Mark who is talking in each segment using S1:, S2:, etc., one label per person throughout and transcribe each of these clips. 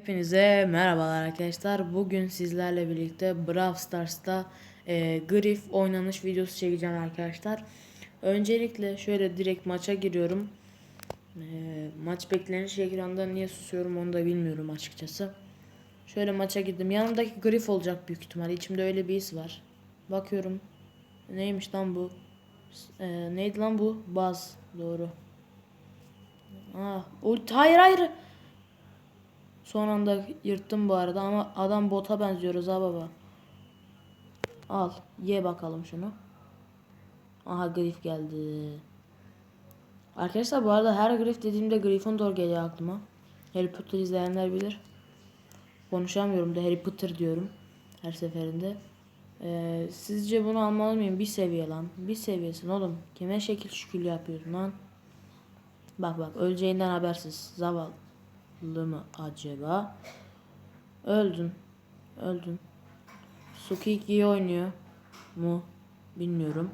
S1: Hepinize merhabalar arkadaşlar. Bugün sizlerle birlikte Brawl Stars'ta e, Griff oynanış videosu çekeceğim arkadaşlar. Öncelikle şöyle direkt maça giriyorum. E, maç bekleniş ekranda niye susuyorum onu da bilmiyorum açıkçası. Şöyle maça girdim. Yanımdaki Griff olacak büyük ihtimal. İçimde öyle bir his var. Bakıyorum. Neymiş lan bu? E, neydi lan bu? Baz. Doğru. Ah, ulti hayır hayır. Son anda yırttım bu arada ama adam bota benziyoruz ha baba. Al ye bakalım şunu. Aha grif geldi. Arkadaşlar bu arada her grif dediğimde Gryffindor geliyor aklıma. Harry Potter izleyenler bilir. Konuşamıyorum da Harry Potter diyorum her seferinde. Ee, sizce bunu almalı mıyım? Bir seviye lan. Bir seviyesin oğlum. Kime şekil şükül yapıyorsun lan? Bak bak öleceğinden habersiz. Zavallı mı acaba? Öldün. Öldün. Sukik iyi oynuyor mu? Bilmiyorum.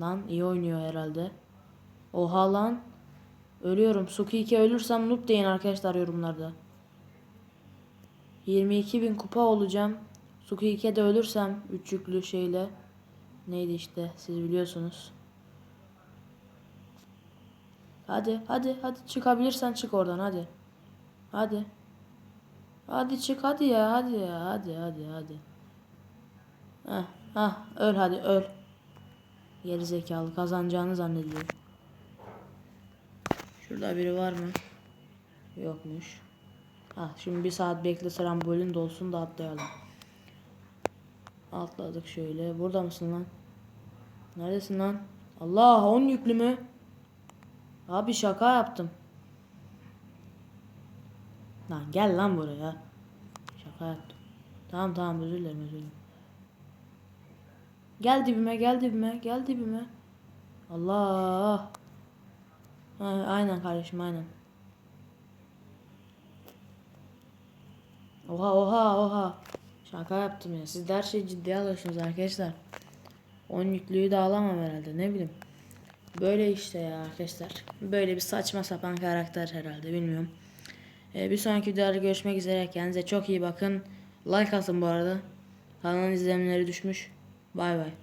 S1: Lan iyi oynuyor herhalde. Oha lan. Ölüyorum. Sukik'e ölürsem noob deyin arkadaşlar yorumlarda. 22.000 kupa olacağım. Sukik'e de ölürsem üç yüklü şeyle. Neydi işte siz biliyorsunuz. Hadi hadi hadi çıkabilirsen çık oradan hadi. Hadi. Hadi çık hadi ya hadi ya hadi hadi hadi. Heh, heh, öl hadi öl. Geri zekalı kazanacağını zannediyor. Şurada biri var mı? Yokmuş. Ha şimdi bir saat bekle trambolin dolsun da atlayalım. Atladık şöyle. Burada mısın lan? Neredesin lan? Allah 10 yüklü mü? Abi şaka yaptım. Lan gel lan buraya. Şaka yaptım. Tamam tamam özür dilerim özür dilerim. Gel dibime gel dibime gel dibime. Allah. Ha, aynen kardeşim aynen. Oha oha oha. Şaka yaptım ya. Siz de her şeyi ciddiye alıyorsunuz arkadaşlar. 10 yüklüyü de alamam herhalde ne bileyim. Böyle işte ya arkadaşlar. Böyle bir saçma sapan karakter herhalde bilmiyorum. Ee, bir sonraki videoda görüşmek üzere. Kendinize çok iyi bakın. Like atın bu arada. Kanalın izlenimleri düşmüş. Bay bay.